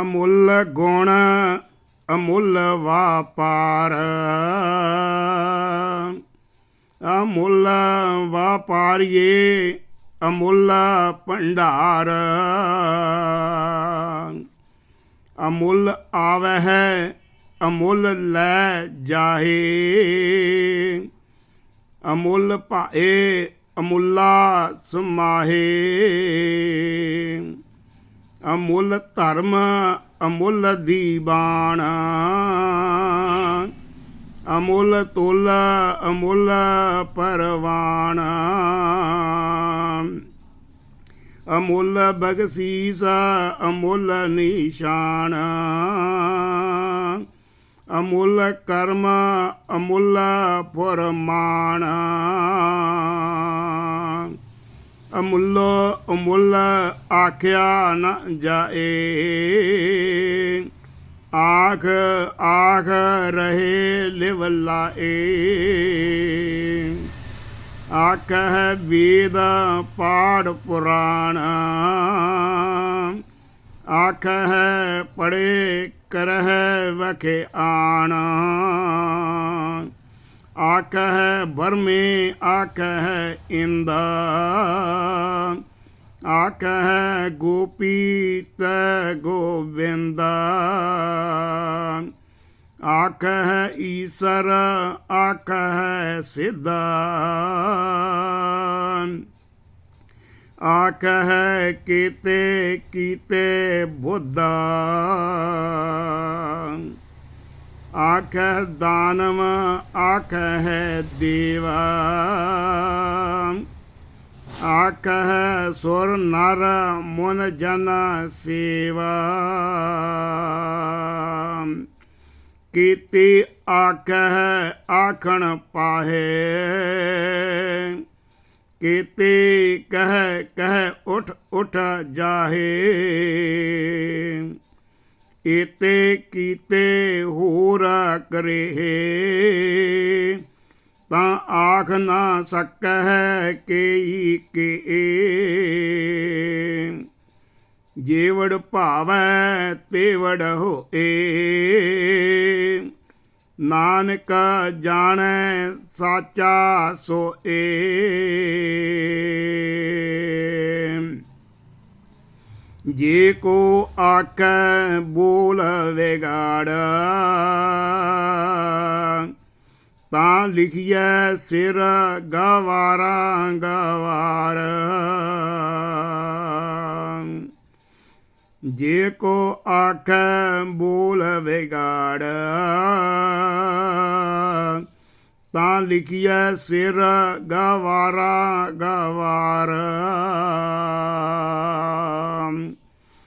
ਅਮੁੱਲ ਗੁਣ, ਅਮੁੱਲ ਵਾਪਾਰ। ਅਮੁੱਲ ਵਾਪਾਰੀਏ, ਅਮੁੱਲ ਭੰਡਾਰ। ਅਮੁੱਲ ਆਵਹਿ, ਅਮੁੱਲ ਲੈ ਜਾਹੇ। ਅਮੁੱਲ ਭਾਏ, ਅਮੁੱਲਾ ਸਮਾਹੇ। ਅਮੁੱਲ ਧਰਮ, ਅਮੁੱਲ ਦੀਵਾਨ। ਅਮੁੱਲ ਤੁਲ, ਅਮੁੱਲ ਪਰਵਾਨ। ਅਮੁੱਲ ਬਖਸ਼ੀਸ, ਅਮੁੱਲ ਨਿਸ਼ਾਨ। ਅਮੁੱਲ ਕਰਮ, ਅਮੁੱਲ ਫਰਮਾਨ। ਅਮੁੱਲ ਅਮੁੱਲ ਆਖਿਆ ਨ ਜਾਏ। ਆਖ ਆਖ ਰਹੇ ਲਿਵਲਾ ਲਿਵ ਲਾਏ। ਆਖਹਿ ਵੇਦ ਪਾੜ ਪੁਰਾਣ। ਹੈ ਪੜੇ ਕਰਹਿ ਵਖੇ ਆਣ ਆਖਹਿ ਬਰਮੇ ਆਖਹਿ ਇੰਦ। ਆਖਹਿ ਗੋਪੀ ਤੈ ਗੋਬਿੰਦ। ਆਖਹਿ ਈਸਰ, ਆਖਹਿ ਸਿੱਧ। ਆਖਹਿ ਕੀਤੇ ਕੀਤੇ ਬੁੱਧ। ਆਖਹਿ ਦਾਨਵ, ਆਖਹਿ ਦੇਵ। ਆਖਹਿ ਸੁਰ ਨਰ, ਮਨ ਜਨ ਸੇਵਾ। ਕੀਤੀ ਆਖਹਿ ਆਖਣ ਪਾਹੇ। ਕੀਤੀ ਕਹਿ ਕਹਿ ਉਠ ਉਠ ਜਾਹੇ। ਇਤੇ ਕੀਤੇ ਹੋਰ ਕਰੇ ਤਾਂ ਆਖ ਨਾ ਸਕੈ ਕੇਈ ਕੇ ਜੇਵੜ ਭਾਵੈ ਤੇਵੜ ਹੋਏ। ਨਾਨਕ ਜਾਣੈ ਸਾਚਾ ਸੋਏ। ਜੇ ਕੋ ਆਖੈ ਬੋਲ ਵਿਗਾੜ, ਤਾਂ ਲਿਖਿਐ ਸਿਰ ਗਵਾਰਾ ਗਵਾਰ। ਜੇ ਕੋ ਆਖੈ ਬੋਲ ਵਿਗਾੜ, ਤਾਂ ਲਿਖਿਐ ਸਿਰ ਗਵਾਰਾ ਗਵਾਰ।